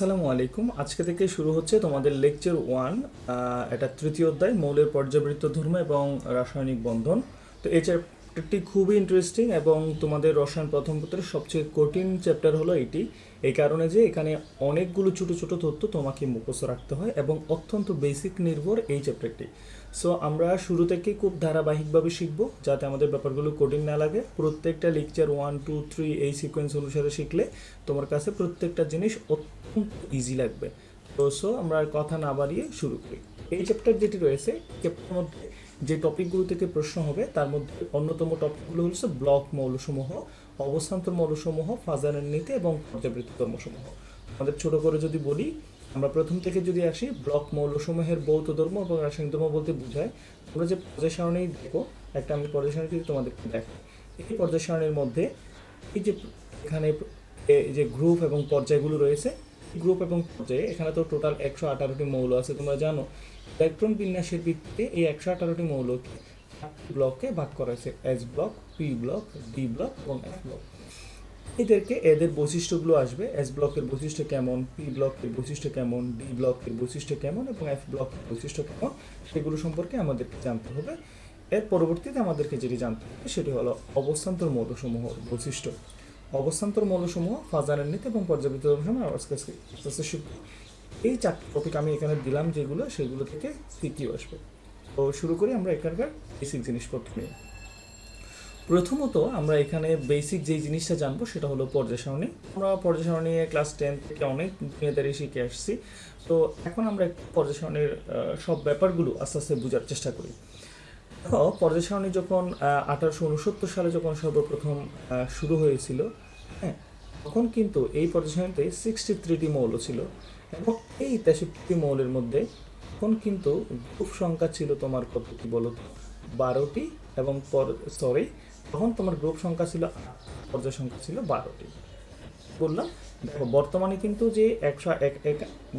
আসসালামু আলাইকুম। আজকে থেকে শুরু হচ্ছে তোমাদের লেকচার ওয়ান এটা তৃতীয় অধ্যায়, মৌলের পর্যাবৃত্ত ধর্ম এবং রাসায়নিক বন্ধন। তো এই চ্যাপ্টারটি খুবই ইন্টারেস্টিং এবং তোমাদের রসায়ন প্রথম পত্রের সবচেয়ে কঠিন চ্যাপ্টার হলো এটি। এই কারণে যে এখানে অনেকগুলো ছোট ছোট তথ্য তোমাকে মুখস্থ রাখতে হয় এবং অত্যন্ত বেসিক নির্ভর এই চ্যাপ্টারটি সো আমরা শুরু থেকেই খুব ধারাবাহিকভাবে শিখব, যাতে আমাদের ব্যাপারগুলো কঠিন না লাগে। প্রত্যেকটা লেকচার ওয়ান টু থ্রি এই সিকোয়েন্স অনুসারে শিখলে তোমার কাছে প্রত্যেকটা জিনিস অত্যন্ত ইজি লাগবে। তো সো আমরা আর কথা না বাড়িয়ে শুরু করি। এই চ্যাপ্টার যেটি রয়েছে চ্যাপ্টার মধ্যে যে টপিকগুলো থেকে প্রশ্ন হবে, তার মধ্যে অন্যতম টপিকগুলো হচ্ছে ব্লক মৌলসমূহ, অবস্থান্তর মৌলসমূহ ফাজারের নীতি এবং পর্যাবৃত্ত ধর্মসমূহ আমাদের ছোট করে যদি বলি আমরা প্রথম থেকে যদি আসি, ব্লক মৌলসমূহের বৌদ্ধ ধর্ম এবং রাসায়নিক ধর্ম বলতে বোঝায়, তোমরা যে পর্যায় সারণী দেখো, একটা আমি পর্যায় সারণী যদি তোমাদেরকে দেখাই। এই পর্যায় সারণীর মধ্যে এই যে এখানে যে গ্রুপ এবং পর্যায়গুলো রয়েছে গ্রুপ এবং পর্যায়ে এখানে তো টোটাল একশো আঠারোটি মৌল আছে, তোমরা জানো। ইলেকট্রন বিন্যাসের ভিত্তিতে এই একশো আঠারোটি মৌলকে ব্লকে ভাগ করা হয়েছে S block P block D block এবং এফ ব্লক এদেরকে, এদের বৈশিষ্ট্যগুলো আসবে। এস ব্লকের বৈশিষ্ট্য কেমন পি ব্লকের বৈশিষ্ট্য কেমন ডি ব্লকের বৈশিষ্ট্য কেমন এবং এফ ব্লকের বৈশিষ্ট্য কেমন, সেগুলো সম্পর্কে আমাদেরকে জানতে হবে। এর পরবর্তীতে আমাদেরকে যেটি জানতে হবে, সেটি হলো অবস্থান্তর মৌলসমূহ বৈশিষ্ট্য। অবস্থান্তর মৌলসমূহ ফাজানের নীতি এবং আস্তে এই চারটি টপিক আমি এখানে দিলাম যেগুলো, সেগুলো থেকে সিকিউ আসবে। তো শুরু করি আমরা এখানকার বেসিক জিনিসপত্র নিয়ে। প্রথমত আমরা এখানে বেসিক যেই জিনিসটা জানব সেটা হলো পর্যায় সারণী। আমরা পর্যায় সারণী ক্লাস টেন থেকে অনেক দুনিয়াদারি শিখে আসছি। তো এখন আমরা পর্যায় সব ব্যাপারগুলো আস্তে আস্তে বোঝার চেষ্টা করি। পর্যায় সারণী যখন আঠারোশো উনসত্তর সালে যখন সর্বপ্রথম শুরু হয়েছিল হ্যাঁ তখন কিন্তু এই পর্যায় সিক্সটি থ্রিটি মৌল ছিল এবং এই তেষট্টি মৌলের মধ্যে তখন কিন্তু গ্রুপ সংখ্যা ছিল তোমার কতটি বলো তো? বারোটি এবং পর সরি তখন তোমার গ্রুপ সংখ্যা ছিল আট, পর্যায় সংখ্যা ছিল বারোটি। বললাম দেখো বর্তমানে কিন্তু যে একশো এক এক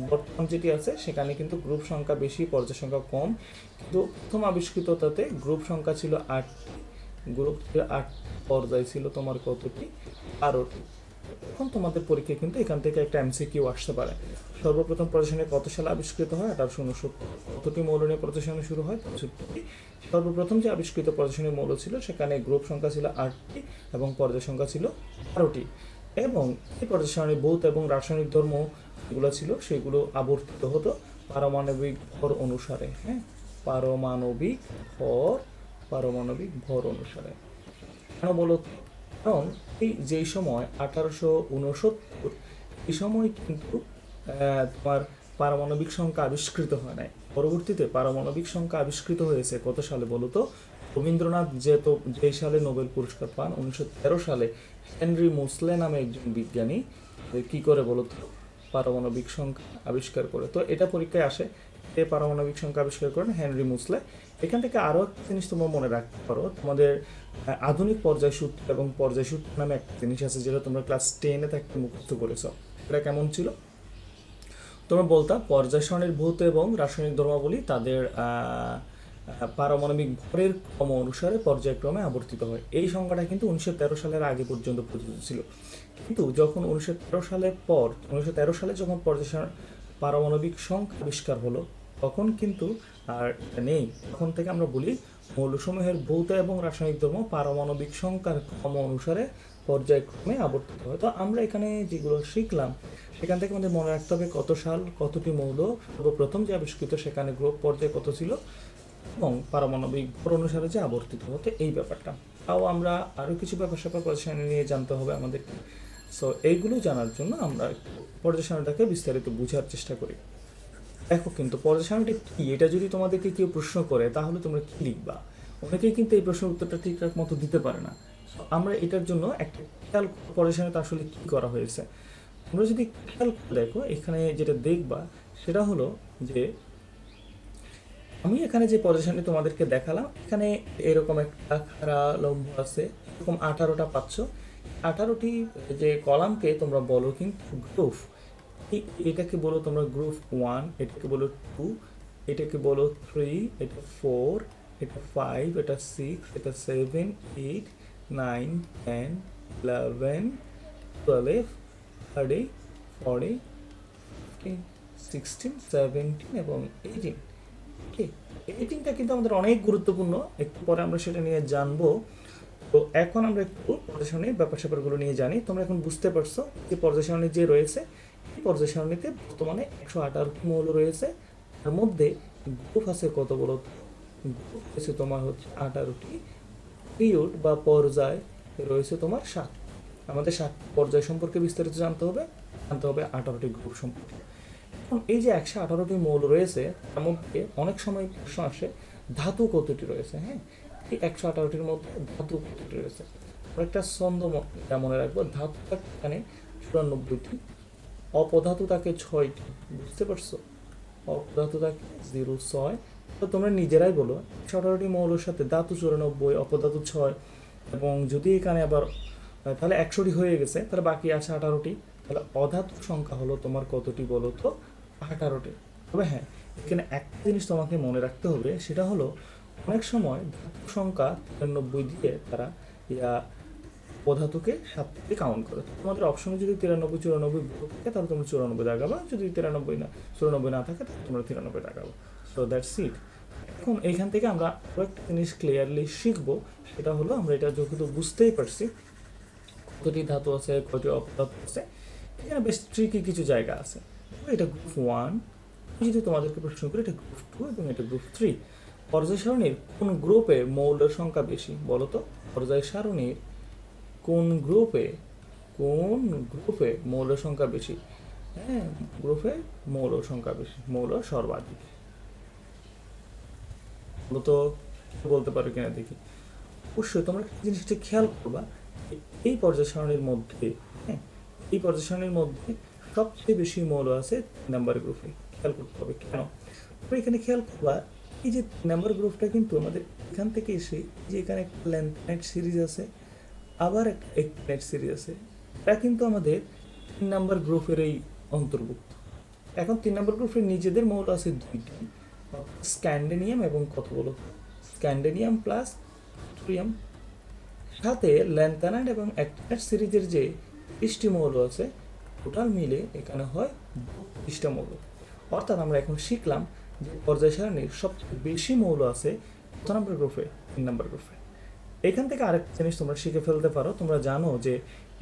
বর্তমান যেটি আছে সেখানে কিন্তু গ্রুপ সংখ্যা বেশি পর্যায় সংখ্যা কম। কিন্তু প্রথম আবিষ্কৃত তাতে গ্রুপ সংখ্যা ছিল আটটি। গ্রুপ ছিল আট পর্যায় ছিল তোমার কতটি? বারোটি। এখন তোমাদের পরীক্ষায় কিন্তু এখান থেকে একটা এমসিকিউ আসতে পারে। সর্বপ্রথম প্রদর্শনী কত সালে আবিষ্কৃত হয়? আঠারোশো উনসত্তর কতটি মৌল নিয়ে প্রদর্শনী শুরু হয়? পঁয়ষট্টি সর্বপ্রথম যে আবিষ্কৃত প্রদর্শনী মৌল ছিল, সেখানে গ্রুপ সংখ্যা ছিল আটটি এবং পর্যায় সংখ্যা ছিল বারোটি। এবং এই সারণী ভৌত এবং রাসায়নিক ধর্ম যেগুলো ছিল, সেগুলো আবর্তিত হতো পারমাণবিক ভর অনুসারে হ্যাঁ? পারমাণবিক ভর পারমাণবিক ভর অনুসারে। কেন বলো? কারণ এই যেই সময় আঠারোশো উনসত্তর এই সময় কিন্তু তোমার পারমাণবিক সংখ্যা আবিষ্কৃত হয় নাই। পরবর্তীতে পারমাণবিক সংখ্যা আবিষ্কৃত হয়েছে কত সালে বলো তো? রবীন্দ্রনাথ যে তো যে সালে নোবেল পুরস্কার পান, উনিশশো তেরো সালে হেনরি মোসলে নামে একজন বিজ্ঞানী কি করে বলো তো, পারমাণবিক সংখ্যা আবিষ্কার করে। তো এটা পরীক্ষায় আসে পারমাণবিক সংখ্যা আবিষ্কার করেন হেনরি মুসলে। এখান থেকে আরও একটা জিনিস তোমরা মনে রাখতে পারো, তোমাদের আধুনিক পর্যায় সূত্র এবং পর্যায় সূত্র নামে একটা জিনিস আছে যেটা তোমরা ক্লাস টেনে থাকতে মুক্ত করেছ। এটা কেমন ছিল? তোমরা বলতা, পর্যায় সারণীর ভৌত এবং রাসায়নিক ধর্মাবলী তাদের পারমাণবিক ভরের ক্রম অনুসারে পর্যায়ক্রমে আবর্তিত হয়। এই সংখ্যাটা কিন্তু উনিশশো তেরো সালের আগে পর্যন্ত প্রযোজ্য ছিল। কিন্তু যখন উনিশশো তেরো সালের পর, উনিশশো তেরো সালে যখন পর্যায় পারমাণবিক সংখ্যা আবিষ্কার হলো তখন কিন্তু আর নেই। তখন থেকে আমরা বলি, মৌলসমূহের ভৌত এবং রাসায়নিক ধর্ম পারমাণবিক সংখ্যার ক্রম অনুসারে পর্যায়ক্রমে আবর্তিত হয়। তো আমরা এখানে যেগুলো শিখলাম, সেখান থেকে আমাদের মনে রাখতে হবে কত সাল, কতটি মৌল, সর্বপ্রথম যে আবিষ্কৃত সেখানে গ্রুপ পর্যায়ে কত ছিল এবং পারমাণবিক ভর অনুসারে যে আবর্তিত হতো, এই ব্যাপারটা। তাও আমরা আরও কিছু ব্যাপার স্যাপার পর্যায় নিয়ে জানতে হবে আমাদেরকে। সো এইগুলো জানার জন্য আমরা পর্যায় বিস্তারিত বোঝার চেষ্টা করি। দেখো কিন্তু পর্যায় কি? এটা যদি তোমাদেরকে কেউ প্রশ্ন করে, তাহলে তোমরা কি লিখবা? অনেকেই কিন্তু এই প্রশ্নের উত্তরটা ঠিকঠাক মতো দিতে পারে না। আমরা এটার জন্য একটা খেয়াল পর্যায় আসলে কি করা হয়েছে। তোমরা যদি খেয়াল দেখো, এখানে যেটা দেখবা, সেটা হলো যে আমি এখানে যে পজিশনটি তোমাদেরকে দেখালাম, এখানে এরকম একটা খারা লম্ব আছে, এরকম আঠারোটা পাচ্ছ। আঠারোটি যে কলামকে তোমরা বলো কিন্তু গ্রুপ এটাকে বলো তোমরা গ্রুপ ওয়ান এটাকে বলো টু এটাকে বলো থ্রি এটা ফোর এটা ফাইভ এটা সিক্স এটা seven eight nine ten eleven twelve thirty forty sixteen seventeen এবং এইটিন ওকে এইটিনটা কিন্তু আমাদের অনেক গুরুত্বপূর্ণ। একটু পরে আমরা সেটা নিয়ে জানব। তো এখন আমরা একটু পর্যায় সারণীর ব্যাপার স্যাপারগুলো নিয়ে জানি। তোমরা এখন বুঝতে পারছ যে পর্যায় যে রয়েছে পর্যায় সারণীতে বর্তমানে একশো আঠারোটি মৌল রয়েছে। তার মধ্যে গ্রুপ আছে কত বড় গ্রুপ রয়েছে তোমার হচ্ছে আঠারোটি। পিরিয়ড বা পর্যায় রয়েছে তোমার সাত। আমাদের সাত পর্যায় সম্পর্কে বিস্তারিত জানতে হবে। জানতে হবে আঠারোটি গ্রুপ সম্পর্কে। এই যে একশো আঠারোটি মৌল রয়েছে, তার মধ্যে অনেক সময় প্রশ্ন আসে, ধাতু কতটি রয়েছে? হ্যাঁ এই একশো আঠারোটির মধ্যে ধাতু কতটি রয়েছে? একটা ছন্দ মনে রাখব। ধাতু এখানে চুরানব্বইটি অপধাতু থাকে ছয়টি, বুঝতে পারছ? অপধাতু থাকে জিরো ছয়। তো তোমরা নিজেরাই বলো একশো আঠারোটি মৌলের সাথে ধাতু চুরানব্বই, অপধাতু ছয়, এবং যদি এখানে আবার তাহলে একশোটি হয়ে গেছে, তাহলে বাকি আছে আঠারোটি। তাহলে অধাতু সংখ্যা হলো তোমার কতটি বলো তো? আঠারোটি। তবে হ্যাঁ এখানে একটা জিনিস তোমাকে মনে রাখতে হবে, সেটা হলো অনেক সময় ধাতু সংখ্যা তিরানব্বই দিয়ে তারা ইয়া অধাতুকে সাত থেকে কাউন্ট করে। তোমাদের অপশনে যদি তিরানব্বই, চুরানব্বই থাকে, তাহলে তোমরা চুরানব্বই দাগাবা যদি তিরানব্বই না, চুরানব্বই না থাকে, তাহলে তোমরা তিরানব্বই দাগাবো সো দ্যাটস ইট এখন এইখান থেকে আমরা একটা জিনিস ক্লিয়ারলি শিখব। সেটা হলো, আমরা এটা যেহেতু বুঝতেই পারছি, কতটি ধাতু আছে কয়টি অপধাতু আছে, এখানে বেশ ট্রিকি কিছু জায়গা আছে। এটা গ্রুপ ওয়ান যদি তোমাদেরকে প্রশ্ন করি, এটা গ্রুপ টু এবং এটা গ্রুপ থ্রি পর্যায় সারণীর কোন গ্রুপে মৌলের সংখ্যা বেশি, বলো তো? পর্যায় সারণীর কোন গ্রুপে কোন গ্রুপে মৌল সংখ্যা বেশি? হ্যাঁ গ্রুপে মৌল সংখ্যা বেশি, মৌল সর্বাধিক। মূলত বলতে পারো কিনা দেখি। অবশ্যই তোমরা জিনিসটা খেয়াল করবা এই পর্যায় মধ্যে হ্যাঁ এই পর্যায় মধ্যে সবচেয়ে বেশি মৌল আছে নাম্বার গ্রুপে খেয়াল করতে হবে কেন? তোমরা এখানে খেয়াল করবা, এই যে নাম্বার গ্রুপটা কিন্তু আমাদের এখান থেকে এসে, যে এখানে একটা ল্যান্ড সিরিজ আছে আবার একটা এক্সপ্লেট সিরিজ আছে। এটা কিন্তু আমাদের তিন নাম্বার গ্রুপের এই অন্তর্ভুক্ত। এখন তিন নাম্বার গ্রুপের নিজেদের মৌল আছে দুইটি। স্ক্যান্ডেনিয়াম এবং কত বলো স্ক্যান্ডেনিয়াম প্লাস ট্রিয়াম সাথে ল্যান্থানাইট এবং অ্যাক্টিনাইট সিরিজের যে তিরিশটি মৌল আছে টোটাল মিলে এখানে হয় বত্রিশটা মৌল অর্থাৎ আমরা এখন শিখলাম যে পর্যায় সারণীর সবচেয়ে বেশি মৌল আছে কত নম্বর গ্রুপে তিন নম্বর গ্রুপে এখান থেকে আরেকটা জিনিস তোমরা শিখে ফেলতে পারো। তোমরা জানো যে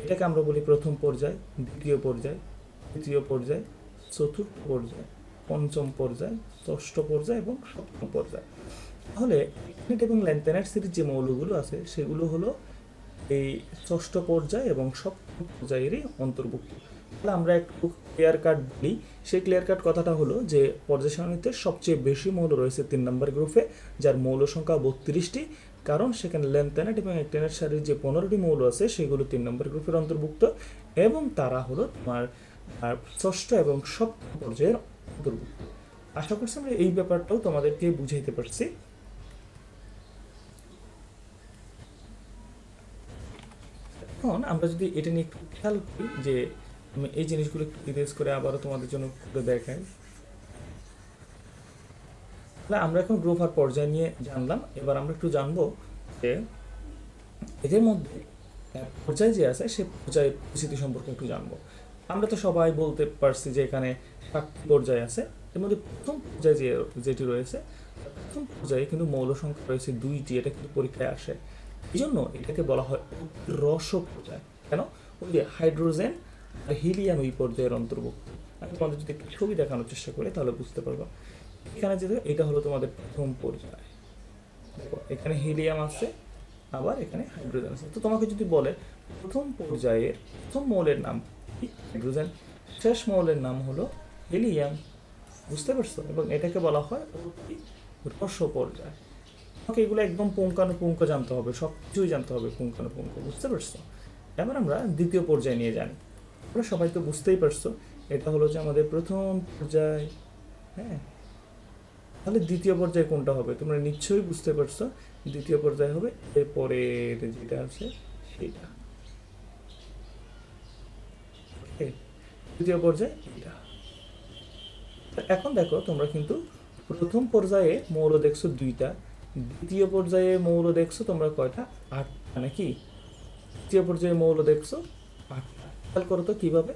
এটাকে আমরা বলি প্রথম পর্যায়, দ্বিতীয় পর্যায়, তৃতীয় পর্যায়, চতুর্থ পর্যায়, পঞ্চম পর্যায়, ষষ্ঠ পর্যায় এবং সপ্তম পর্যায়। তাহলে ইগনিট এবং ল্যান্থেনাইট সিরিজ যে মৌলগুলো আছে, সেগুলো হলো এই ষষ্ঠ পর্যায় এবং সপ্তম পর্যায়েরই অন্তর্ভুক্ত। তাহলে আমরা একটু ক্লিয়ার কাট বলি। সেই ক্লিয়ার কাট কথাটা হলো যে পর্যায় সারণীতে সবচেয়ে বেশি মৌল রয়েছে তিন নম্বর গ্রুপে, যার মৌল সংখ্যা বত্রিশটি। কারণ সেখানে ল্যান্থেনাইট এবং অ্যাক্টেনাইট সারির যে পনেরোটি মৌল আছে, সেগুলো তিন নম্বর গ্রুপের অন্তর্ভুক্ত এবং তারা হলো তোমার ষষ্ঠ এবং সপ্তম পর্যায়ের অন্তর্ভুক্ত। আশা করছি আমরা এই ব্যাপারটাও তোমাদেরকে বুঝাইতে পারছি। এখন আমরা যদি এটা নিয়ে একটু খেয়াল করি যে, আমি এই জিনিসগুলো একটু করে আবারও তোমাদের জন্য দেখাই। তাহলে আমরা এখন গ্রুপ আর পর্যায় নিয়ে জানলাম। এবার আমরা একটু জানব যে এদের মধ্যে পর্যায় যে আছে, সে পর্যায়ের পরিস্থিতি সম্পর্কে একটু জানব। আমরা তো সবাই বলতে পারছি যে এখানে সাতটি পর্যায় আছে। এর মধ্যে প্রথম পর্যায়ে যে, যেটি রয়েছে, প্রথম পর্যায়ে কিন্তু মৌল সংখ্যা রয়েছে দুইটি, এটা কিন্তু পরীক্ষায় আসে। এই জন্য এটাকে বলা হয় রস পর্যায়। কেন? ওই যে হাইড্রোজেন আর হিলিয়াম এই পর্যায়ের অন্তর্ভুক্ত। আমি তোমাদের যদি একটু ছবি দেখানোর চেষ্টা করি, তাহলে বুঝতে পারব। এখানে যেটা এটা হলো তোমাদের প্রথম পর্যায় দেখো, এখানে হিলিয়াম আছে, আবার এখানে হাইড্রোজেন আছে। তো তোমাকে যদি বলে প্রথম পর্যায়ের, প্রথম মৌলের নাম হাইড্রোজেন শেষ মৌলের নাম হলো হিলিয়াম বুঝতে পারছ? এবং এটাকে বলা হয় অতি রস পর্যায়। তোমাকে এগুলো একদম পুঙ্খানুপুঙ্খ জানতে হবে সব কিছুই জানতে হবে পুঙ্খানুপুঙ্খ, বুঝতে পারছ? এবার আমরা দ্বিতীয় পর্যায়ে নিয়ে জানি আমরা সবাই তো বুঝতেই পারছ, এটা হলো যে আমাদের প্রথম পর্যায় হ্যাঁ? তাহলে দ্বিতীয় পর্যায়ে কোনটা হবে? তোমরা নিশ্চয়ই বুঝতে পারছ। দ্বিতীয় পর্যায়ে হবে এরপরের যেটা আছে সেটা দ্বিতীয় পর্যায়ে এখন দেখো তোমরা কিন্তু প্রথম পর্যায়ে মৌল দেখছ দুইটা। দ্বিতীয় পর্যায়ে মৌল দেখছ তোমরা কয়টা? আট মানে কি তৃতীয় পর্যায়ে মৌল দেখছ আটটা। খেয়াল করো তো কীভাবে?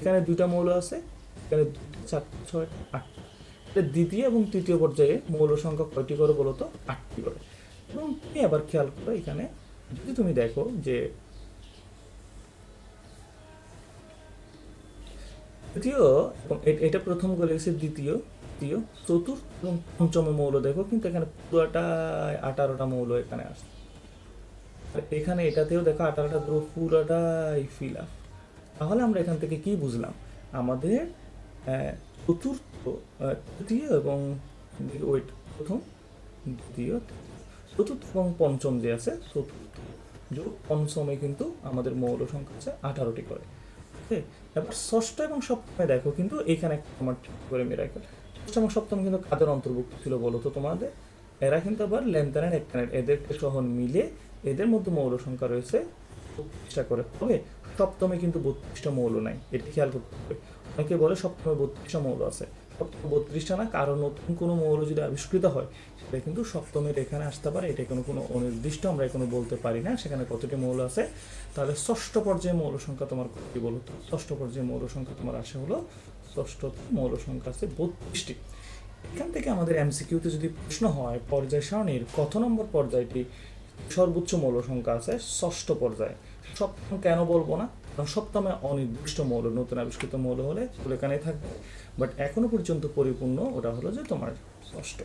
এখানে দুইটা মৌল আছে এখানে দুই, চার ছয় আট এটা দ্বিতীয় এবং তৃতীয় পর্যায়ে মৌল সংখ্যা কয়টি করে বলো তো? আটটি করে। এবং তুমি আবার খেয়াল করো এখানে, যদি তুমি দেখো যে দ্বিতীয় এবং এটা প্রথম করে গেছে দ্বিতীয়, তৃতীয়, চতুর্থ এবং পঞ্চম মৌল। দেখো কিন্তু এখানে পুরোটা আঠারোটা মৌল এখানে আসে আর এখানে এটাতেও দেখো আঠারোটা পুরো পুরোটাই ফিল আপ তাহলে আমরা এখান থেকে কি বুঝলাম? আমাদের চতুর্থ আহ, তৃতীয় এবং ওয়েট প্রথম দ্বিতীয় চতুর্থ এবং পঞ্চম যে আছে চতুর্থ। যোগ পঞ্চমে কিন্তু আমাদের মৌল সংখ্যা আছে আঠারোটি করে। ওকে? এবার ষষ্ঠ এবং সপ্তমে দেখো কিন্তু এখানে তোমার ঠিক করে মিরাকেল ষষ্ঠ এবং সপ্তম কিন্তু কাদের অন্তর্ভুক্ত ছিল বলো তো তোমাদের? এরা কিন্তু আবার লেনদেনের এক এদেরকে সহ মিলে এদের মধ্যে মৌল সংখ্যা রয়েছে বত্রিশটা করে। হবে সপ্তমে কিন্তু বত্রিশটা মৌল নাই এটা খেয়াল করতে হবে। অনেকে বলে সপ্তমে বত্রিশটা মৌল আছে। বত্রিশটা না কারও নতুন কোনো মৌল যদি আবিষ্কৃত হয়, সেটা কিন্তু সপ্তমের এখানে আসতে পারে। এটা কোনো কোনো অনির্দিষ্ট, আমরা এখনও বলতে পারি না। সেখানে কতটি মৌল আছে? তাহলে ষষ্ঠ পর্যায়ে মৌল সংখ্যা তোমার কি বলো ষষ্ঠ পর্যায়ে মৌল সংখ্যা তোমার আসে হলো, ষষ্ঠ মৌল সংখ্যা আছে বত্রিশটি। এখান থেকে আমাদের এমসিকিউতে যদি প্রশ্ন হয়, পর্যায় সারণীর কত নম্বর পর্যায়টি সর্বোচ্চ মৌল সংখ্যা আছে ষষ্ঠ পর্যায়ে? সপ্তম কেন বলব না? সপ্তমে অনির্দিষ্ট মৌল, নতুন আবিষ্কৃত মৌল হলে এখানেই থাকবে। বাট এখনও পর্যন্ত পরিপূর্ণ ওটা হলো যে তোমার ষষ্ঠ।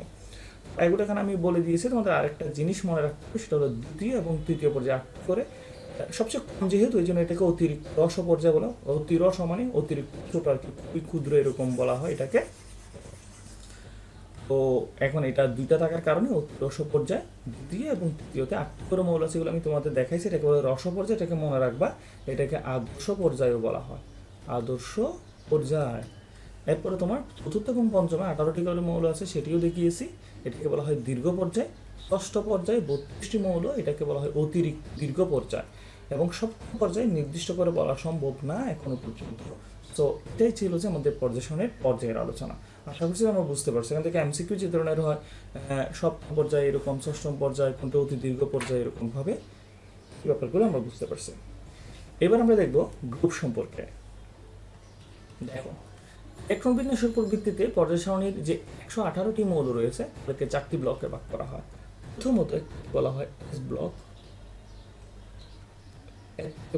এগুলো এখানে আমি বলে দিয়েছি, তোমাদের আরেকটা জিনিস মনে রাখতে সেটা হলো দ্বিতীয় এবং তৃতীয় পর্যায়ে আট করে। সবচেয়ে কম যেহেতু, এই জন্য এটাকে অতিরিক্ত রস পর্যায়ে বলা। অতিরস অতি রস মানে অতিরিক্ত ছোট আর কি ক্ষুদ্র এরকম বলা হয় এটাকে। তো এখন এটা দুইটা থাকার কারণে রস পর্যায়ে, দ্বিতীয় এবং তৃতীয়তে আটটি করে মৌল আছে আমি তোমাদের দেখাইছি, এটাকে বলে রস পর্যায়ে, এটাকে মনে রাখবা, এটাকে আদর্শ পর্যায়েও বলা হয়। আদর্শ পর্যায়। এরপরে তোমার চতুর্থ এবং পঞ্চমে আঠারোটি করে মৌল আছে, সেটিও দেখিয়েছি, এটাকে বলা হয় দীর্ঘ পর্যায়। ষষ্ঠ পর্যায়ে বত্রিশটি মৌল, এটাকে বলা হয় অতিরিক্ত দীর্ঘ পর্যায়। এবং সপ্তম পর্যায়ে নির্দিষ্ট করে বলা সম্ভব না, এখনও পর্যন্ত। তো এটাই ছিল যে আমাদের পর্যায়সনের পর্যায়ের আলোচনা। আশা করছি আমরা বুঝতে পারছি। এখান থেকে এমসিকিউ যে ধরনের হয় সপ্তম পর্যায়ে এরকম ষষ্ঠম পর্যায়ে, কোনটা অতি দীর্ঘ পর্যায়ে এরকম ভাবে এই ব্যাপারগুলো আমরা বুঝতে পারছি। এবার আমরা দেখব গ্রুপ সম্পর্কে। দেখো ইলেকট্রন বিন্যাসের উপর ভিত্তিতে পর্যায় সারণীর যে একশো আঠারোটি মৌল রয়েছে, তাদেরকে চারটি ব্লকে ভাগ করা হয়। প্রথমত বলা হয় এস ব্লক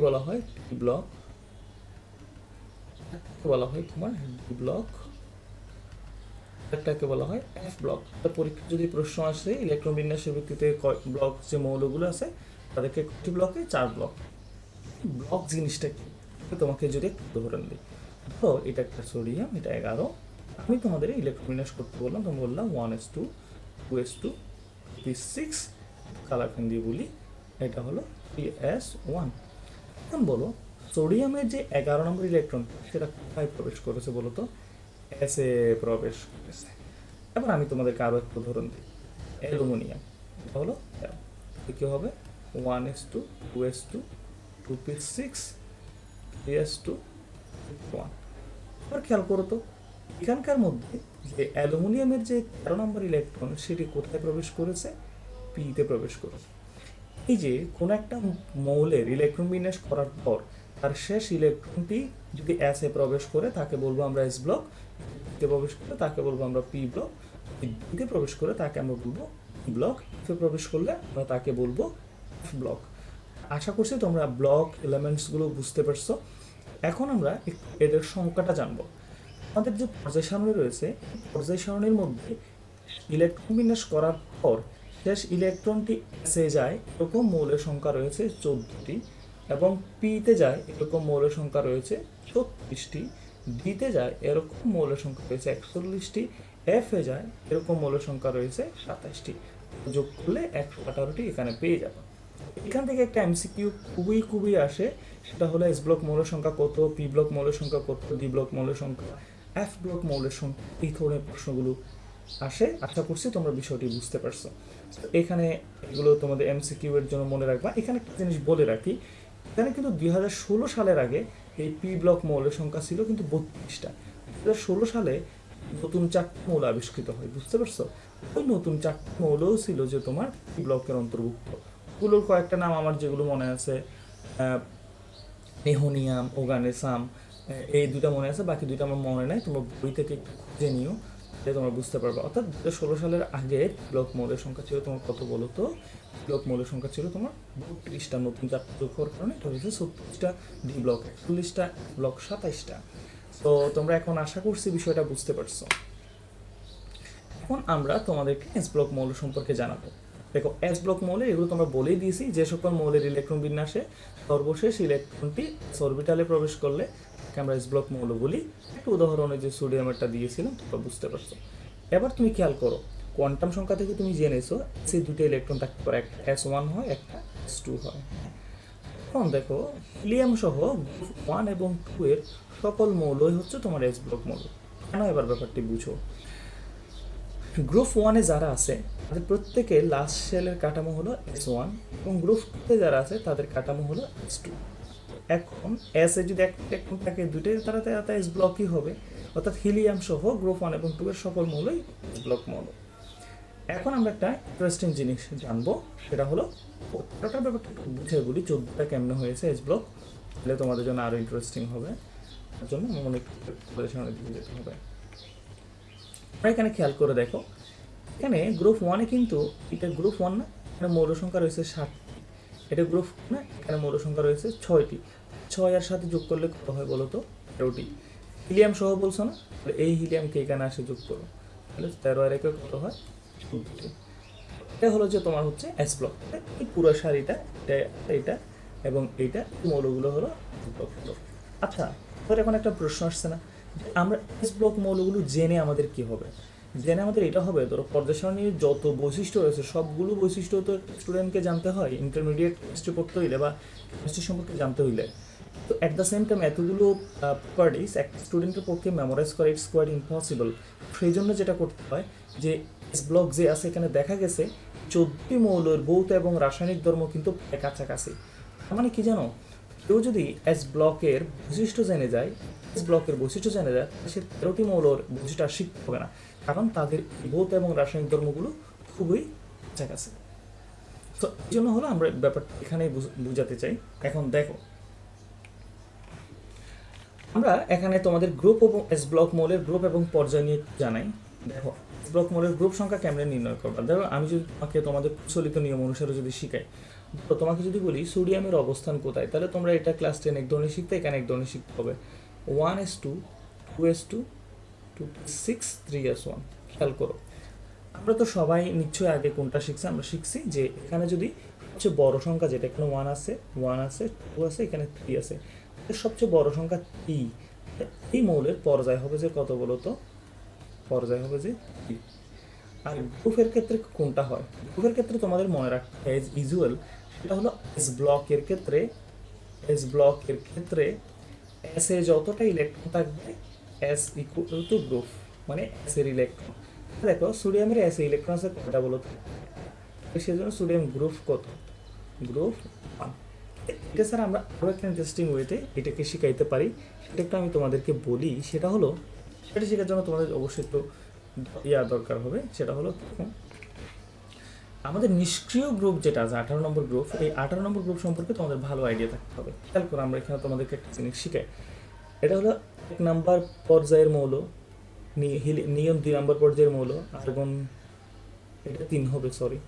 বলা হয় ব্লক বলা হয় তোমার ডি ব্লক একটাকে বলা হয় এফ ব্লক তো পরীক্ষা যদি প্রশ্ন আসে ইলেকট্রন বিন্যাসের ভিত্তিতে কয় ব্লক যে মৌলগুলো আছে, তাদেরকে কয়টি ব্লকে চার ব্লক ব্লক জিনিসটা কি? তোমাকে যদি উদাহরণ দিই। ধরো, এটা একটা সোডিয়াম এটা এগারো। আমি তোমাদের ইলেকট্রন বিন্যাস করতে বললাম তুমি বললাম one S two two S two three six colour pen দিয়ে বলি, এটা হলো থ্রি এস ওয়ান এখন বলো সোডিয়ামের যে এগারো নম্বর ইলেকট্রন সেটা কোথায় প্রবেশ করেছে বলো তো? এস প্রবেশ করেছে এবার আমি তোমাদেরকে আরও একটু উদাহরণ দিই। অ্যালুমিনিয়াম। হলো কি হবে? One S two two S two two P six three S two one এবার খেয়াল করো তো, এখানকার মধ্যে যে অ্যালুমিনিয়ামের যে তেরো নম্বর ইলেকট্রন সেটি কোথায় প্রবেশ করেছে? পিতে প্রবেশ করেছে। এই যে কোনো একটা মৌলের ইলেকট্রন বিন্যাস করার পর তার শেষ ইলেকট্রনটি যদি এ প্রবেশ করে, তাকে বলব আমরা এস ব্লক প্রবেশ করে তাকে বলব আমরা পি ব্লক ডিতে প্রবেশ করে তাকে আমরা বলব ব্লক এফে প্রবেশ করলে আমরা তাকে বলব ব্লক আশা করছি তোমরা ব্লক এলিমেন্টসগুলো বুঝতে পারছ। এখন আমরা এদের সংখ্যাটা জানব। আমাদের যে পর্যায় রয়েছে পর্যায় মধ্যে ইলেকট্রন বিন্যাস করার পর শেষ ইলেকট্রনটি এসে যায়, এরকম মৌলের সংখ্যা রয়েছে চোদ্দটি। এবং পিতে যায় এরকম মৌলের সংখ্যা রয়েছে ছত্রিশটি ডিতে যায় এরকম মৌলের সংখ্যা রয়েছে একচল্লিশটি এফ এ যায় এরকম মৌলের সংখ্যা রয়েছে সাতাশটি। যোগ করলে একশো আঠারোটি এখানে পেয়ে যাবে। এখান থেকে একটা এমসিকিউ খুবই খুবই আসে, সেটা হলো এস ব্লক মৌলের সংখ্যা কত পি ব্লক মৌলের সংখ্যা কত ডি ব্লক মৌলের সংখ্যা এফ ব্লক মৌলের সংখ্যা, এই ধরনের প্রশ্নগুলো আসে। আশা করছি তোমরা বিষয়টি বুঝতে পারছ। এখানে এগুলো তোমাদের এমসিকিউ এর জন্য মনে রাখবা। এখানে একটা জিনিস বলে রাখি এখানে কিন্তু দুই হাজার ষোলো সালের আগে এই পি ব্লক মৌলের সংখ্যা ছিল কিন্তু বত্রিশটা। দু ষোলো সালে নতুন চারটি মৌল আবিষ্কৃত হয়, বুঝতে পারছ? ওই নতুন চারটি মৌলও ছিল যে তোমার পি ব্লকের অন্তর্ভুক্ত। ওগুলোর কয়েকটা নাম আমার যেগুলো মনে আছে নেহোনিয়াম, ওগানেসাম এই দুটা মনে আছে, বাকি দুইটা আমার মনে নাই, তোমরা বই থেকে একটু খুঁজে নিও। তাহলে তোমরা বুঝতে পারবে। অর্থাৎ দু সালের আগে ব্লক মৌলের সংখ্যা ছিল, তোমার কত বলো তো? ব্লক মৌলের সংখ্যা ছিল তোমার বত্রিশটা, নতুন চারটা যোগ হওয়ার কারণে এটা হয়েছে ছত্রিশটা, ডি ব্লক একচল্লিশটা, ব্লক সাতাইশটা। তো তোমরা এখন আশা করছি বিষয়টা বুঝতে পারছ। এখন আমরা তোমাদেরকে এস ব্লক মৌল সম্পর্কে জানাব। দেখো এস ব্লক মৌলে এগুলো তোমরা বলেই দিয়েছি, যে সকল মৌলের ইলেকট্রন বিন্যাসে সর্বশেষ ইলেকট্রনটি অরবিটালে প্রবেশ করলে তাকে আমরা এস ব্লক মৌল বলি। একটা উদাহরণে যে সোডিয়ামেরটা দিয়েছিলাম, তোমরা বুঝতে পারছ। এবার তুমি খেয়াল করো কোয়ান্টাম সংখ্যা থেকে তুমি জেনেছো সেই দুটো ইলেকট্রন থাকতে পারে, একটা এস ওয়ান হয়, একটা এস টু হয়। এখন দেখো হিলিয়াম সহ ওয়ান এবং টু এর সকল মৌলই হচ্ছে তোমার এস ব্লক মৌল। কেন এবার ব্যাপারটি বুঝো? গ্রুপ ওয়ানে যারা আছে, তাদের প্রত্যেকের লাস্ট সেলের কাঠামো হলো এস ওয়ান এবং গ্রুপ টুতে যারা আছে, তাদের কাঠামো হলো এস টু এখন এস এ যদি ইলেকট্রন থাকে দুটোই তারা তারা এস ব্লকই হবে। অর্থাৎ হিলিয়াম সহ গ্রুপ ওয়ান এবং টু এর সকল মৌলই ব্লক মৌল। এখন আমরা একটা ইন্টারেস্টিং জিনিস জানব, সেটা হলো, ওটার ব্যাপারটা বুঝে বলি, চোদ্দটা কেমনে হয়েছে এস ব্লক তাহলে তোমাদের জন্য আরও ইন্টারেস্টিং হবে। তার জন্য আমার অনেক সামনে দিকে যেতে হবে। তোমরা এখানে খেয়াল করে দেখো, এখানে গ্রুপ ওয়ানে কিন্তু, এটা গ্রুপ ওয়ান না, এখানে মৌল সংখ্যা রয়েছে সাতটি। এটা গ্রুপ না এখানে মৌল সংখ্যা রয়েছে ছয়টি। ছয় আর সাথে যোগ করলে কত হয় বলো তো? তেরোটি। হিলিয়াম সহ বলছো না? এই হিলিয়ামকে এখানে আসে যোগ করো? তাহলে তেরো আর একে কত হয়? এটা হলো যে তোমার হচ্ছে এস ব্লক এই পুরো শাড়িটা এটা এটা এবং এইটা মৌলগুলো হলো আচ্ছা এবার এখন একটা প্রশ্ন আসছে না। আমরা এস ব্লক মৌলগুলো জেনে আমাদের কি হবে? জেনে আমাদের এটা হবে ধরো পর্যায় যত বৈশিষ্ট্য রয়েছে, সবগুলো বৈশিষ্ট্য তো স্টুডেন্টকে জানতে হয় ইন্টারমিডিয়েট কেমিস্ট্রি পড়তে হইলে বা কেমিস্ট্রি সম্পর্কে জানতে হইলে। তো অ্যাট দ্য সেম টাইম এতগুলো প্রপার্টিস একটা স্টুডেন্টের পক্ষে মেমোরাইজ করা ইটস কোয়াইট ইম্পসিবল সেই জন্য যেটা করতে হয় যে এস ব্লক যে আছে এখানে দেখা গেছে, চোদ্দটি মৌলের ভৌত এবং রাসায়নিক ধর্ম কিন্তু কাছাকাছি তার মানে কি জানো? কেউ যদি এস ব্লকের বৈশিষ্ট্য জেনে যায় এস ব্লকের বৈশিষ্ট্য জেনে যায়, সে তেরোটি মৌলর বৈশিষ্ট্য আর শিখতে হবে না। কারণ তাদের ভৌত এবং রাসায়নিক ধর্মগুলো খুবই কাছাকাছি তো এই জন্য হলো আমরা ব্যাপারটা এখানেই বুঝ- বুঝাতে চাই। এখন দেখো, আমরা এখানে তোমাদের গ্রুপ এবং এস ব্লক মৌলের গ্রুপ এবং পর্যায় নিয়ে জানাই। দেখো এস ব্লক মৌলের গ্রুপ সংখ্যা কেমনে নির্ণয় করবা? দেখো আমি যদি তোমাকে তোমাদের প্রচলিত নিয়ম অনুসারে যদি শিখাই, তো তোমাকে যদি বলি, সোডিয়ামের অবস্থান কোথায়? তাহলে তোমরা এটা ক্লাস টেন এক ধরনের শিখতে, এখানে এক ধরনের শিখতে হবে। One S two two S two two six three S one খেয়াল করো। আমরা তো সবাই নিশ্চয়ই আগে কোনটা শিখছি, আমরা শিখছি যে এখানে যদি সবচেয়ে বড় সংখ্যা যেটা, এখানে ওয়ান আছে ওয়ান আছে টু আছে, এখানে থ্রি আছে। সবচেয়ে বড় সংখ্যা ই এই মৌলের পর্যায় হবে যে কত বলো তো? পর্যায় হবে যে ই আর গ্রুপের ক্ষেত্রে কোনটা হয়? গ্রুপের ক্ষেত্রে তোমাদের মনে রাখতে এজ ইউজুয়াল সেটা হলো এস ব্লকের ক্ষেত্রে এস ব্লকের ক্ষেত্রে এস যতটা ইলেকট্রন থাকবে এস ইকুয়াল টু গ্রুপ মানে এস এর ইলেকট্রন দেখো সোডিয়ামের এস ইলেকট্রন আছে কয়টা বলো তো সেই জন্য সোডিয়াম গ্রুপ কত? গ্রুপ ওয়ান এটা স্যার আমরা আরও একটা ইন্টারেস্টিং ওয়েতে এটাকে শিখাইতে পারি। সেটা একটু আমি তোমাদেরকে বলি, সেটা হলো, সেটা শেখার জন্য তোমাদের অবশ্যই একটু ইয়া দরকার হবে, সেটা হলো? আমাদের নিষ্ক্রিয় গ্রুপ যেটা আছে, আঠারো নম্বর গ্রুপ এই আঠারো নম্বর গ্রুপ সম্পর্কে তোমাদের ভালো আইডিয়া থাকতে হবে। খেয়াল করো, আমরা এখানে তোমাদেরকে একটা জিনিস শিখাই। এটা হলো এক নাম্বার পর্যায়ের মৌল, নি- হিলি- নিয়ন দুই নম্বর পর্যায়ের মৌল, আর্গন, এটা তিন হবে সরি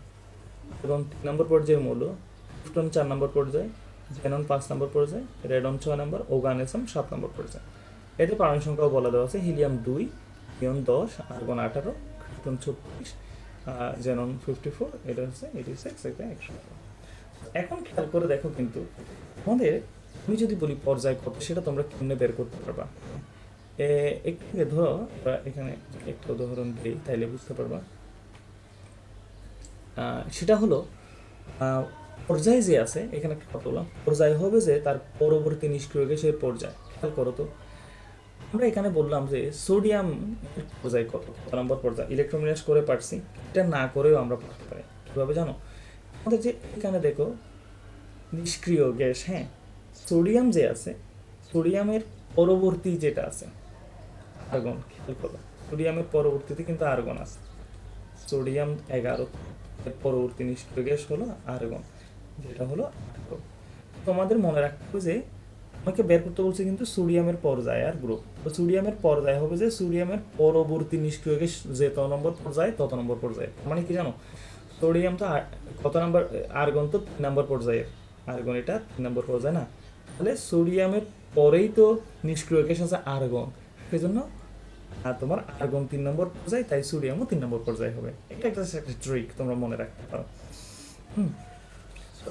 এবং তিন নম্বর পর্যায়ের মৌল প্লুটন চার নম্বর পর্যায়ে, জেনন পাঁচ নম্বর পর্যায়ে, রেডন ছয় নম্বর, ওগানেসম সাত নম্বর পর্যায়ে। এতে পারমাণবিক সংখ্যাও বলা দেওয়া আছে, হিলিয়াম দুই, নিয়ন দশ, আর্গন আঠারো প্লুটন ছত্রিশ জেনন ফিফটি ফোর, এটা হচ্ছে এইটি সিক্স এটা একশো এখন খেয়াল করে দেখো কিন্তু, আমাদের আমি যদি বলি পর্যায় কত, সেটা তোমরা কেমনে বের করতে পারবা? একটু ধরো এখানে একটা উদাহরণ দিই তাইলে বুঝতে পারবা। সেটা হলো পর্যায় যে আছে, এখানে একটা কথা বললাম, পর্যায় হবে যে তার পরবর্তী নিষ্ক্রিয় গ্যাসের পর্যায়। খেয়াল করো তো। আমরা এখানে বললাম যে সোডিয়াম পর্যায় কত? কত নম্বর পর্যায় ইলেকট্রোমিনাস করে পারছি, এটা না করেও আমরা পারতে পারি। কীভাবে জানো? আমাদের যে এখানে দেখো, নিষ্ক্রিয় গ্যাস হ্যাঁ? সোডিয়াম যে আছে, সোডিয়ামের পরবর্তী যেটা আছে, আর্গন, খেয়াল করো, সোডিয়ামের পরবর্তীতে কিন্তু আর্গন আছে। সোডিয়াম এগারো, এর পরবর্তী নিষ্ক্রিয় গ্যাস হলো আর্গন, যেটা হলো আঠারো তোমাদের মনে রাখতে হবে যে আমাকে বের করতে বলছে কিন্তু সোডিয়ামের পর্যায় আর গ্রুপ তো সোডিয়ামের পর্যায় হবে যে, সোডিয়ামের পরবর্তী নিষ্ক্রিয় গ্যাস যে তত নম্বর পর্যায়ে, তত নম্বর পর্যায়ে। মানে কি জানো? সোডিয়াম তো কত নম্বর, আর্গন তো তিন নম্বর পর্যায়ে আর্গন এটা তিন নম্বর পর্যায়ে না? তাহলে সোডিয়ামের পরেই তো নিষ্ক্রিয় গ্যাস আছে আর্গন। সেই জন্য আর তোমার আর্গন তিন নম্বর পর্যায়ে, তাই সোডিয়ামও তিন নম্বর পর্যায়ে হবে। এটা একটা ট্রিক তোমরা মনে রাখতে পারো। হুম।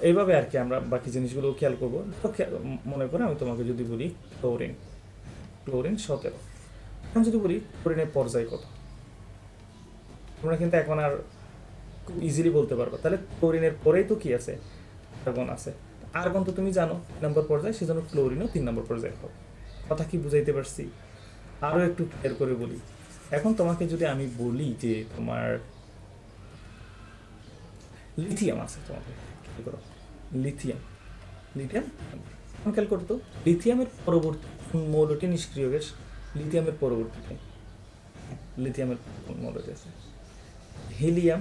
এইভাবে আর কি আমরা বাকি জিনিসগুলো খেয়াল করব। মনে করে আমি তোমাকে যদি বলি ক্লোরিন ক্লোরিন সতেরো। এখন যদি বলি ক্লোরিনের পর্যায় কত? তোমরা কিন্তু এখন আর খুব ইজিলি বলতে পারবে। তাহলে ক্লোরিনের পরেই তো কি আছে? আর্গন আছে। আর্গন তো তুমি জানো নম্বর পর্যায়ে সেজন্য ক্লোরিনও তিন নম্বর পর্যায়ে হবে কথা কি বুঝাইতে পারছি? আরও একটু ক্লিয়ার করে বলি। এখন তোমাকে যদি আমি বলি যে তোমার লিথিয়াম আছে তোমাকে খেয়াল করো। লিথিয়াম লিথিয়াম খেয়াল করতো লিথিয়ামের পরবর্তী মৌলটি নিষ্ক্রিয় গ্যাস? লিথিয়ামের পরবর্তীতে লিথিয়ামের মৌলটি আছে হিলিয়াম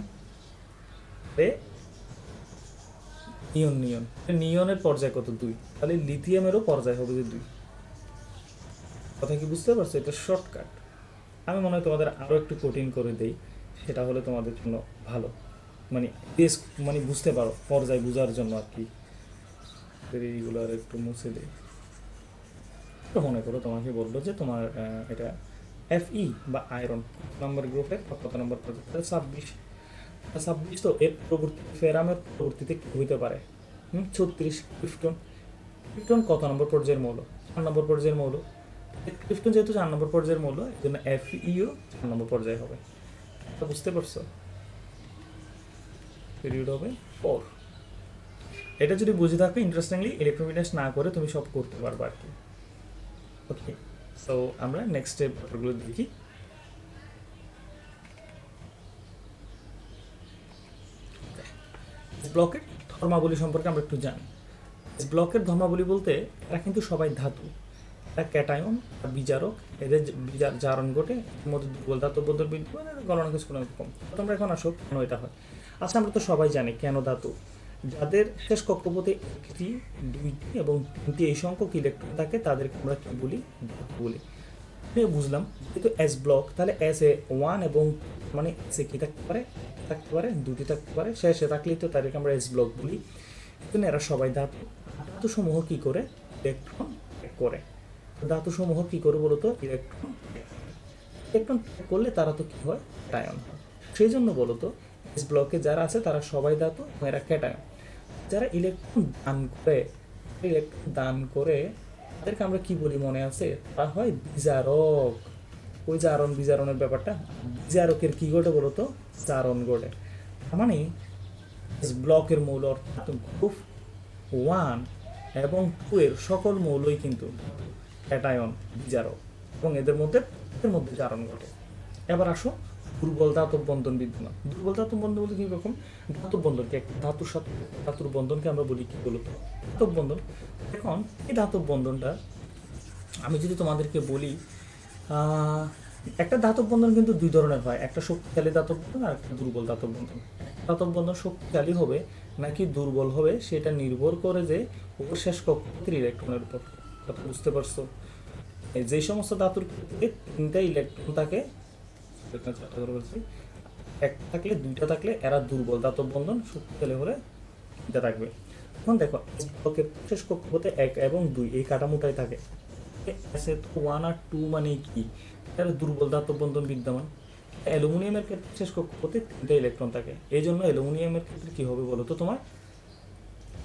নিয়ন নিয়ন। নিয়নের পর্যায় কত? দুই। তাহলে লিথিয়ামেরও পর্যায় হবে যে দুই। কথা কি বুঝতে পারছ? এটা শর্টকাট আমি মনে হয় তোমাদের আরও একটু কঠিন করে দেই। সেটা হলে তোমাদের জন্য ভালো। মানে বেশ মানে বুঝতে পারো, পর্যায় বোঝার জন্য আর কি। এইগুলো আর একটু মুছে দেই। তো মনে করো তোমাকে বলল যে তোমার এটা এফ ই বা আয়রন নাম্বার গ্রুপের কত নম্বর পর্যন্ত ছাব্বিশ। ছাব্বিশ তো এর পরবর্তী, ফেরামের পরবর্তীতে হইতে পারে। হুম, ছত্রিশ ক্রিপ্টন। ক্রিপ্টন কত নম্বর পর্যায়ের মৌল? চার নম্বর পর্যায়ের মৌল। ক্রিপ্টন যেহেতু চার নম্বর পর্যায়ের মৌল এই জন্য এফ ইও চার নম্বর পর্যায়ে হবে। বুঝতে পারছ? পিরিয়ড হবে ফোর এটা যদি বুঝে থাকো ইন্টারেস্টিংলি ইলেকট্রোমিটাস না করে তুমি সব করতে পারবে আর কি। ওকে সো আমরা নেক্সট স্টেপগুলো দেখি। ব্লকের ধর্মাবলী সম্পর্কে আমরা একটু জানি। ব্লকের ধর্মাবলী বলতে এরা কিন্তু সবাই ধাতু। এরা ক্যাটায়ন আর বিজারক এদের জারণ ঘটে মধ্যে দুর্বল ধাতু বদল বিদ্যমান গণনা কিছু কোনো কম তোমরা এখন আসো কেন এটা হয়। আচ্ছা আমরা তো সবাই জানি কেন ধাতু। যাদের শেষ কক্ষপথে একটি, দুইটি এবং তিনটি এই সংখ্যক ইলেকট্রন থাকে, তাদেরকে আমরা কি বলি? ধাতু বলি। বুঝলাম, যেহেতু এস ব্লক তাহলে এস এ ওয়ান এবং মানে এসে কি থাকতে পারে? থাকতে পারে, দুটি থাকতে পারে, শেষে থাকলেই তো তাদেরকে আমরা এস ব্লক বলি। কিন্তু এরা সবাই ধাতু ধাতু সমূহ কি করে? ইলেকট্রন করে। ধাতু সমূহ কি করে বলতো? ইলেকট্রন ইলেকট্রন করলে তারা তো কী হয়? টায়ন সেই জন্য বলতো এস ব্লকে যারা আছে তারা সবাই ধাতু এরা ক্যাটায়ন যারা ইলেকট্রন দান করে ইলেকট্রন দান করে, তাদেরকে আমরা কি বলি মনে আছে? তা হয় বিজারক। ওই জারণ বিজারণের ব্যাপারটা বিজারকের কি ঘটে বলতো জারণ ঘটে। মানে ব্লকের মৌল অর্থাৎ গ্রুপ ওয়ান এবং টু এর সকল মৌলই কিন্তু ক্যাটায়ন বিজারক এবং এদের মধ্যে এদের মধ্যে জারণ ঘটে। এবার আসো দুর্বল ধাতব বন্ধন বিদ্যমান। দুর্বল ধাতব বন্ধন বলতে রকম? ধাতব বন্ধনকে এক ধাতুর সাথে ধাতুর বন্ধনকে আমরা বলি কি বলতো ধাতব বন্ধন। এখন এই ধাতব বন্ধনটা আমি যদি তোমাদেরকে বলি একটা ধাতব বন্ধন কিন্তু দুই ধরনের হয়। একটা শক্তিশালী ধাতব বন্ধন আর একটা দুর্বল ধাতব বন্ধন। ধাতব বন্ধন শক্তিশালী হবে নাকি দুর্বল হবে সেটা নির্ভর করে যে ওর শেষ ইলেকট্রনের উপর। বুঝতে পারছ? যে সমস্ত ধাতুর ক্ষেত্রে তিনটা ইলেকট্রন থাকে। একটা থাকলে দুইটা থাকলে এরা দুর্বল ধাতব বন্ধন, শক্তিশালী হলে এটা থাকবে। এখন দেখো শেষ কক্ষপথে এক এবং দুই, এই কাঠামোটাই থাকে। এসে তো ওয়ান আর টু মানে কি? এর দুর্বল ধাতব বন্ধন বিদ্যমান। অ্যালুমিনিয়ামের ক্ষেত্রে শেষ কক্ষপথে তিনটা ইলেকট্রন থাকে। এই জন্য অ্যালুমিনিয়ামের ক্ষেত্রে কী হবে বলো তো তোমার?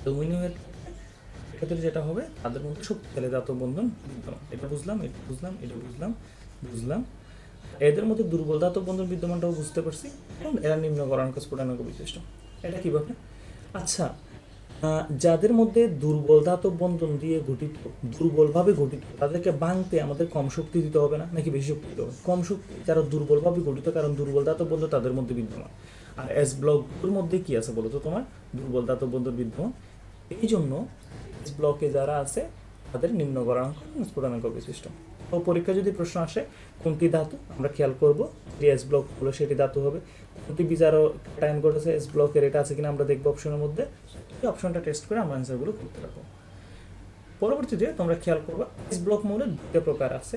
অ্যালুমিনিয়ামের ক্ষেত্রে যেটা হবে, তাদের মধ্যে শক্তিশালী ধাতব বন্ধন বিদ্যমান। এটা বুঝলাম এটা বুঝলাম এটা বুঝলাম বুঝলাম। এদের মধ্যে দুর্বল ধাতব বন্ধন বিদ্যমানটাও বুঝতে পারছি। এরা নিম্ন গণাঙ্ক স্ফুটনাঙ্ক বিশিষ্ট। এটা কীভাবে আচ্ছা যাদের মধ্যে দুর্বল ধাতব বন্ধন দিয়ে গঠিত, দুর্বলভাবে গঠিত, তাদেরকে ভাঙতে আমাদের কম শক্তি দিতে হবে না, নাকি বেশি শক্তি দিতে হবে? কম শক্তি, যারা দুর্বলভাবে গঠিত, কারণ দুর্বল ধাতব বন্ধন তাদের মধ্যে বিদ্যমান। আর এস ব্লকগুলোর মধ্যে কি আছে বলো তো তোমার? দুর্বল ধাতব বন্ধন বিদ্যমান। এই জন্য এস ব্লকে যারা আছে, তাদের নিম্ন গণাঙ্ক স্ফুটনাঙ্ক বিশিষ্ট তো পরীক্ষা যদি প্রশ্ন আসে, কোনটি ধাতু? আমরা খেয়াল করব যে এস ব্লক হলো সেটি ধাতু হবে। কোনটি বিচারও টাইম করেছে এস ব্লকের এটা আছে কিনা আমরা দেখব অপশনের মধ্যে। এই অপশনটা টেস্ট করে আমরা অ্যান্সারগুলো করতে পারব। পরবর্তীতে তোমরা খেয়াল করবে এস ব্লক মৌলের দুটো প্রকার আছে।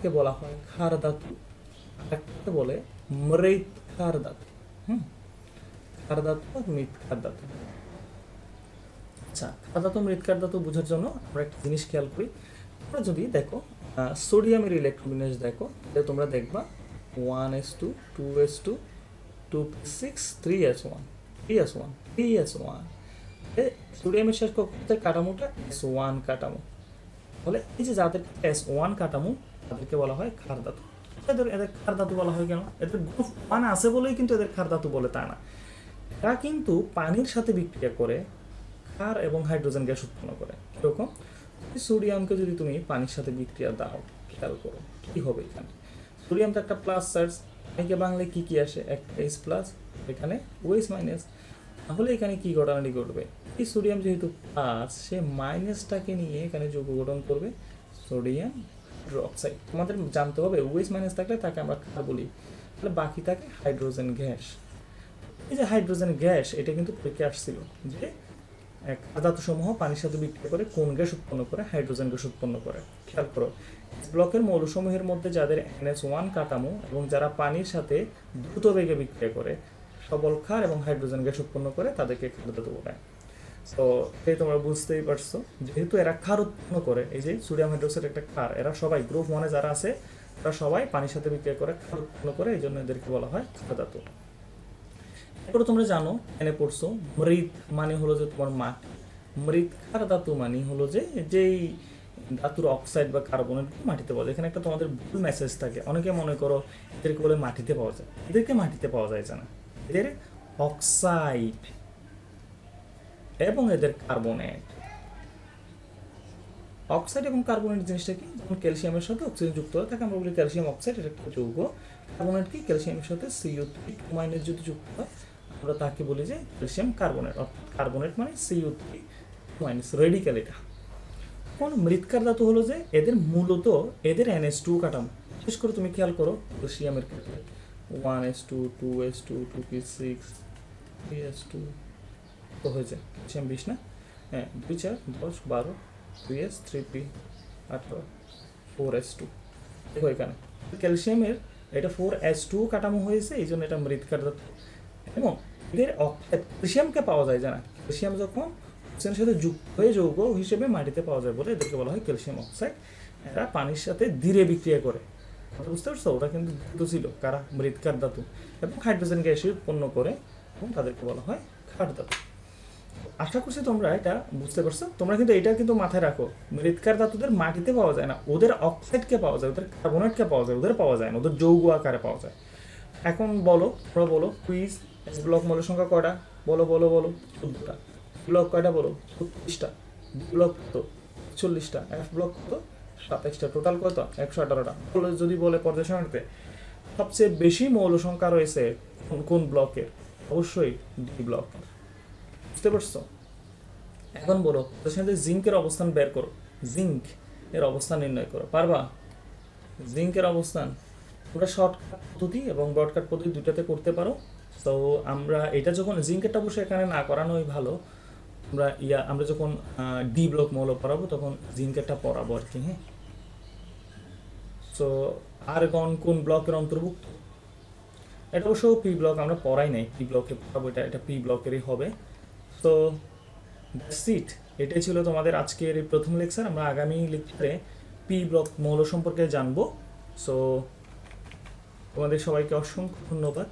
কে বলা হয় খার ধাতু একটা বলে মৃত খার ধাতু। হুম? খার ধাতু আর মৃত ক্ষার ধাতু। আচ্ছা খার ধাতু মৃত ক্ষার ধাতু বোঝার জন্য আমরা একটা জিনিস খেয়াল করি। তোমরা যদি দেখো সোডিয়ামের ইলেকট্রোবিন্যাস দেখো, তাহলে তোমরা দেখবা one S two two S two two six three S one three S one three S one শেষ কক্ষের কাঠামোটা এস ওয়ান কাঠামো। বলে এই যে যাদের এস ওয়ান কাঠামো, তাদেরকে বলা হয় ক্ষার ধাতু। এদের এদের ক্ষার ধাতু বলা হয় কেন? এদের গ্রুপ ওয়ান আছে বলেই কিন্তু এদের ক্ষার ধাতু বলে তা না। তা কিন্তু পানির সাথে বিক্রিয়া করে ক্ষার এবং হাইড্রোজেন গ্যাস উৎপন্ন করে। এরকম সোডিয়ামকে যদি তুমি পানির সাথে বিক্রিয়া দাও, খেয়াল করো, কি হবে এখানে? সোডিয়াম তো একটা প্লাস চার্জ একে বাংলায় কি কি আসে? একটা এস প্লাস এখানে ওয়েস মাইনাস তাহলে এখানে কি ঘটনাটি ঘটবে? এই সোডিয়াম যেহেতু প্লাস সে মাইনাসটাকে নিয়ে এখানে যৌগ গঠন করবে সোডিয়াম হাইড্রোক্সাইড তোমাদের জানতে হবে ওএস মাইনাস থাকলে তাকে আমরা ক্ষার বলি। তাহলে বাকি থাকে হাইড্রোজেন গ্যাস এই যে হাইড্রোজেন গ্যাস এটা কিন্তু পরীক্ষা আসছিল যে এক সমূহ পানির সাথে বিক্রিয়া করে কোন গ্যাস উৎপন্ন করে? হাইড্রোজেন গ্যাস উৎপন্ন করে। খেয়াল করো ব্লকের মৌলসমূহের মধ্যে যাদের এনএস ওয়ান কাঠামো এবং যারা পানির সাথে দ্রুত বেগে বিক্রিয়া করে সবল ক্ষার এবং হাইড্রোজেন গ্যাস উৎপন্ন করে তাদেরকে ক্ষার ধাতু বলে তো এই তোমরা বুঝতেই পারছ, যেহেতু এরা ক্ষার উৎপন্ন করে, এই যে সোডিয়াম হাইড্রোক্সাইড একটা ক্ষার, এরা সবাই গ্রুপ ওয়ানে যারা আছে, তারা সবাই পানির সাথে বিক্রিয়া করে ক্ষার উৎপন্ন করে, এই জন্য এদেরকে বলা হয় ক্ষার ধাতু। এরপরে তোমরা জানো এনে পড়ছো মৃত মানে হলো যে তোমার মাটি। মৃত ক্ষার ধাতু মানে হলো যে, যেই ধাতুর অক্সাইড বা কার্বনেট মাটিতে পাওয়া যায় এখানে একটা তোমাদের ভুল মেসেজ থাকে। অনেকে মনে করো, এদেরকে বলে মাটিতে পাওয়া যায়। এদেরকে মাটিতে পাওয়া যায় না এদের অক্সাইড এবং এদের কার্বনেট। অক্সাইড এবং কার্বনেট জিনিসটা কি? যেমন ক্যালসিয়ামের সাথে অক্সিজেন যুক্ত হয়, তাকে আমরা বলি ক্যালসিয়াম অক্সাইড, এটা একটা যৌগ। কার্বনেট কি? ক্যালসিয়ামের সাথে সিও থ্রি টু মাইনাস যদি যুক্ত হয়, আমরা তাকে বলি যে ক্যালসিয়াম কার্বনেট। অর্থাৎ কার্বনেট মানে সিও থ্রি মাইনাস রেডিক্যাল এটা। কোন মৃৎকার ধাতু হলো যে এদের মূলত এদের এনএস টু কাঠামো। বিশেষ করে তুমি খেয়াল করো, ক্যালসিয়ামের ক্ষেত্রে। One S two two S two two P six three S two তো হয়েছে। ক্যালসিয়াম বিশ না? হ্যাঁ দুই চার, দশ, বারো, দুই এস থ্রি পি আঠারো ফোর এস টু দেখো এখানে। ক্যালসিয়ামের এটা ফোর এস টু কাঠামো হয়েছে, এই জন্য এটা মৃৎকার এবং এদের ক্যালসিয়ামকে পাওয়া যায় জানা ক্যালসিয়াম যখন অক্সিজেনের সাথে যুক্ত হয়ে যৌগ হিসেবে মাটিতে পাওয়া যায় বলে এদেরকে বলা হয় ক্যালসিয়াম অক্সাইড। এরা পানির সাথে ধীরে বিক্রিয়া করে। বুঝতে পারছ? ওটা কিন্তু ধাতু ছিল। কারা? মৃৎকার ধাতু এবং হাইড্রোজেন গ্যাস উৎপন্ন করে এবং তাদেরকে বলা হয় ক্ষার ধাতু আশা করছি তোমরা এটা বুঝতে পারছ। তোমরা কিন্তু এটা কিন্তু মাথায় রাখো। মৃৎকার ধাতুদের মাটিতে পাওয়া যায় না। ওদের অক্সাইডকে পাওয়া যায়, ওদের কার্বনেটকে পাওয়া যায়, ওদের পাওয়া যায় না। ওদের যৌগ আকারে পাওয়া যায়। এখন বলো, তোমরা বলো, কুইজ ব্লক মৌলের সংখ্যা কয়টা? বলো বলো বলো, চোদ্দটা। ব্লক কয়টা বলো? ছত্রিশটা ব্লক কত? চল্লিশটা এক ব্লক কত? সাতাইশটা টোটাল কত? একশো আঠারোটা। যদি বলে পর্যায় সবচেয়ে বেশি মৌল সংখ্যা রয়েছে কোন- কোন ব্লকের? অবশ্যই ডি ব্লক বুঝতে পারছ? এখন বলো সাথে জিঙ্কের অবস্থান বের করো। জিঙ্ক এর অবস্থান নির্ণয় করো। পারবা? জিঙ্কের অবস্থান। তোমরা শর্টকাট পদ্ধতি এবং ব্রডকাট পদ্ধতি দুটাতে করতে পারো। তো আমরা এটা যখন জিঙ্কেরটা বসে এখানে না করানোই ভালো আমরা, ইয়া, আমরা যখন ডি ব্লক মৌল পড়াবো, তখন জিঙ্কেরটা পড়াবো আর কি হ্যাঁ? তো আরগন কোন ব্লকের অন্তর্ভুক্ত? এটা অবশ্য পি ব্লক আমরা পড়াই নাই পি ব্লকে পড়াবো, এটা এটা পি ব্লকেরই হবে। তো সিট এটাই ছিল তোমাদের আজকের এই প্রথম লেকচার আমরা আগামী লেকচারে পি ব্লক মৌল সম্পর্কে জানব। সো তোমাদের সবাইকে অসংখ্য ধন্যবাদ।